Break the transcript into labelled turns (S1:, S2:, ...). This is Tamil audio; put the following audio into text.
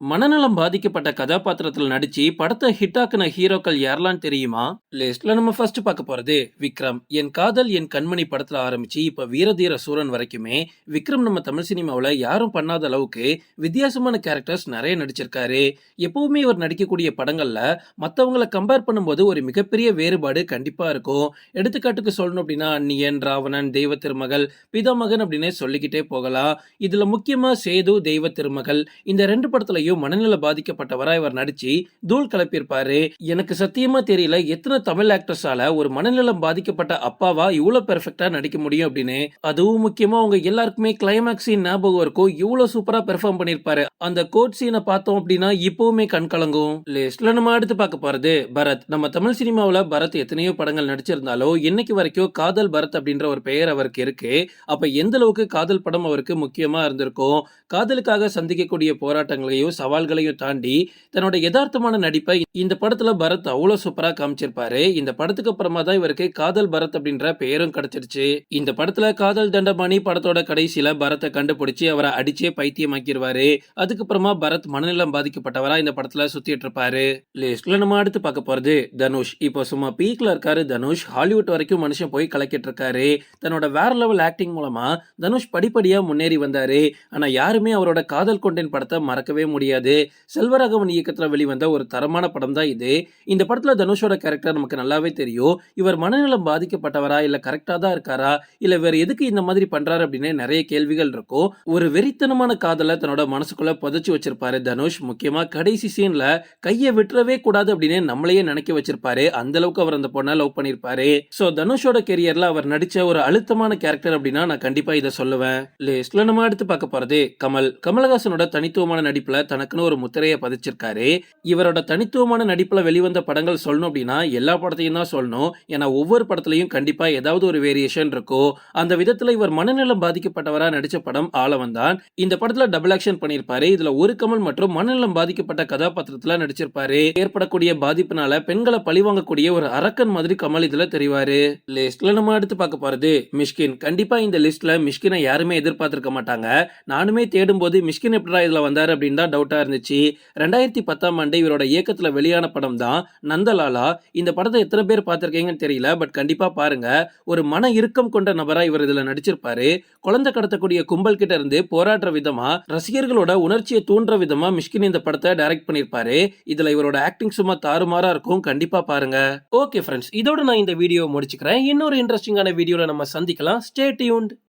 S1: மனநலம் பாதிக்கப்பட்ட கதாபாத்திரத்தில் நடிச்சு படத்தை ஹிட்டாக்குன ஹீரோக்கள் யாரெல்லாம் தெரியுமா? லிஸ்ட்ல நம்ம ஃபர்ஸ்ட் பார்க்க போறது விக்ரம். என் காதல் என் கண்மணி படத்துல ஆரம்பிச்சு இப்ப வீரதீர சூரன் வரைக்குமே விக்ரம் நம்ம தமிழ் சினிமாவில் யாரும் பண்ணாத அளவுக்கு வித்தியாசமான கேரக்டர்ஸ் நிறைய நடிச்சிருக்காரு. எப்பவுமே இவர் நடிக்கக்கூடிய படங்கள்ல மற்றவங்களை கம்பேர் பண்ணும்போது ஒரு மிகப்பெரிய வேறுபாடு கண்டிப்பா இருக்கும். எடுத்துக்காட்டுக்கு சொல்லணும் அப்படின்னா அந்நியன் ராவணன் தெய்வ திருமகள் பிதாமகன் அப்படின்னு சொல்லிக்கிட்டே போகலாம். இதுல முக்கியமா சேது தெய்வ திருமகள் இந்த ரெண்டு படத்துலயும் மனநிலை பாதிக்கப்பட்டவரா இவர் நடிச்சு தூள் கலப்பியிருப்பாரு. எனக்கு சத்தியமா தெரியல எத்தனை தமிழ் ஆக்டர்ஸால ஒரு மனநலம் பாதிக்கப்பட்ட அப்பாவா இவ்வளவு பெர்ஃபெக்டா நடிக்க முடியும் அப்படின்னு. அதுவும் முக்கியமா உங்க எல்லாருக்குமே கிளைமேக்ஸ் சீன் ஞாபகம் இருக்கும் இவ்வளவு சூப்பரா பெர்ஃபார்ம் பண்ணிருப்பாரு அந்த கோட் சீனை பார்த்தோம் அப்படின்னா இப்பவுமே கண் கலங்கும். லிஸ்ட்ல நம்ம அடுத்து பார்க்க போறது பரத். நம்ம தமிழ் சினிமாவில் பரத் எத்தனையோ படங்கள் நடிச்சிருந்தாலும் இன்னைக்கு வரைக்கும் காதல் பரத் அப்படின்ற ஒரு பெயர் அவருக்கு இருக்கு. அப்ப எந்த அளவுக்கு காதல் படம் அவருக்கு முக்கியமா இருந்திருக்கும் காதலுக்காக சந்திக்கக்கூடிய போராட்டங்களையும் சவால்களையும் தாண்டி தன்னோட யதார்த்தமான நடிப்பை இந்த படத்துல பரத் அவ்வளவு சூப்பரா காமிச்சிருப்பாரு. இந்த படத்துக்கு அப்புறமா தான் இவருக்கு காதல் பரத் அப்படின்ற பெயரும் கிடைச்சிருச்சு. இந்த படத்துல காதல் தண்டபாணி படத்தோட கடைசியில பரத்தை கண்டுபிடிச்சு அவரை அடிச்சே பைத்தியமாக்கிடுவாரு அதுக்கப்புறமா பரத் மனநலம் பாதிக்கப்பட்டவரா இந்த படத்துல சுத்திட்டு இருப்பாரு லிஸ்ட்ல நம்ம அடுத்து பார்க்க போறது தனுஷ். இப்போ சும்மா பீக்ல இருக்காரு தனுஷ். ஹாலிவுட் வரைக்கும் மனுஷன் போய் கலக்கிட்டு இருக்காரு தன்னோட வேற லெவல் ஆக்டிங் மூலமா தனுஷ் படிப்படியா முன்னேறி வந்தாரு. ஆனா யாருமே அவரோட காதல் கொண்டேன் படத்தை மறக்கவே முடியாது செல்வராகவன் இயக்கத்தில் வெளிவந்த ஒரு தரமான படம் தான் இது. இந்த படத்துல தனுஷோட கேரக்டர் நமக்கு நல்லாவே தெரியும். இவர் மனநலம் பாதிக்கப்பட்டவரா? இல்ல கரெக்டா தான் இருக்காரா? இல்ல வேற எதுக்கு இந்த மாதிரி பண்ணுறாரு அப்படின்னு நிறைய கேள்விகள் இருக்கும். ஒரு வெறித்தனமான காதலை தன்னோட மனசுக்குள்ள புதைச்சு வச்சிருப்பாரு தனுஷ். முக்கியமா கடைசி சீன்ல கையை விட்டுறவே கூடாது அப்படின்னு நம்மளையே நினைக்க வச்சிருப்பாரு. அந்த அளவுக்கு அவர் அந்த பொண்ணை லவ் பண்ணிருப்பாரு. சோ தனுஷோட கெரியர்ல அவர் நடிச்ச ஒரு அழுத்தமான கேரக்டர் அப்படின்னா நான் கண்டிப்பா இதை சொல்லுவேன். லிஸ்ட்ல நம்ம எடுத்து பார்க்க போறது கமல். கமலஹாசனோட தனித்துவமான நடிப்புல தனக்குன்னு ஒரு முத்திரையை பதிச்சிருக்காரு. இவரோட தனித்துவமான நடிப்புல வெளிவந்த படங்கள் சொல்லணும் அப்படின்னா எல்லா படத்தையும் தான் சொல்லணும். ஏன்னா ஒவ்வொரு படத்துலயும் கண்டிப்பா ஏதாவது ஒரு வேரியேஷன் இருக்கும் அந்த விதத்துல இவர் மனநலம் பாதிக்கப்பட்டவரா நடிச்ச படம் ஆலவன் தான் இந்த படத்துல டபுள் ஆக்ஷன் பண்ணிருப்பாரு. இதுல ஒரு கமல் மற்றும் மனநலம் பாதிக்கப்பட்ட கதாபாத்திரத்துல நடிச்சிருப்பாரு. ஏற்படக்கூடிய பாதிப்புனால பெண்களை பழிவாங்கக்கூடிய ஒரு அரக்கன் மாதிரி கமல் இதுல தெரிவாரு. லிஸ்ட்ல நம்ம அடுத்து பார்க்க போறது மிஷ்கின். கண்டிப்பா இந்த லிஸ்ட்ல மிஷ்கினை யாருமே எதிர்பார்த்திருக்க மாட்டாங்க. நானுமே தேடும் போது மிஷ்கின் எப்படா இதுல வந்தாரு அப்படின்னு தான் அவுட்டாக இருந்துச்சு. ரெண்டாயிரத்தி பத்தாம் ஆண்டு இவரோட இயக்கத்தில் வெளியான படம் தான் நந்தலாலா. இந்த படத்தை எத்தனை பேர் பார்த்துருக்கீங்கன்னு தெரியல பட் கண்டிப்பாக பாருங்க. ஒரு மன இறுக்கம் கொண்ட நபராக இவர் இதில் நடிச்சிருப்பாரு. குழந்தை கடத்தக்கூடிய கும்பல் கிட்ட இருந்து போராடுற விதமா ரசிகர்களோட உணர்ச்சியை தூண்டுற விதமா மிஷ்கின் இந்த படத்தை டைரக்ட் பண்ணியிருப்பாரு இதில் இவரோட ஆக்டிங் சும்மா தாறுமாறா இருக்கும். கண்டிப்பாக பாருங்க. ஓகே ஃப்ரெண்ட்ஸ் இதோட நான் இந்த வீடியோ முடிச்சுக்கிறேன். இன்னொரு இன்ட்ரெஸ்டிங்கான வீடியோவில் நம்ம சந்திக்கலாம். Stay tuned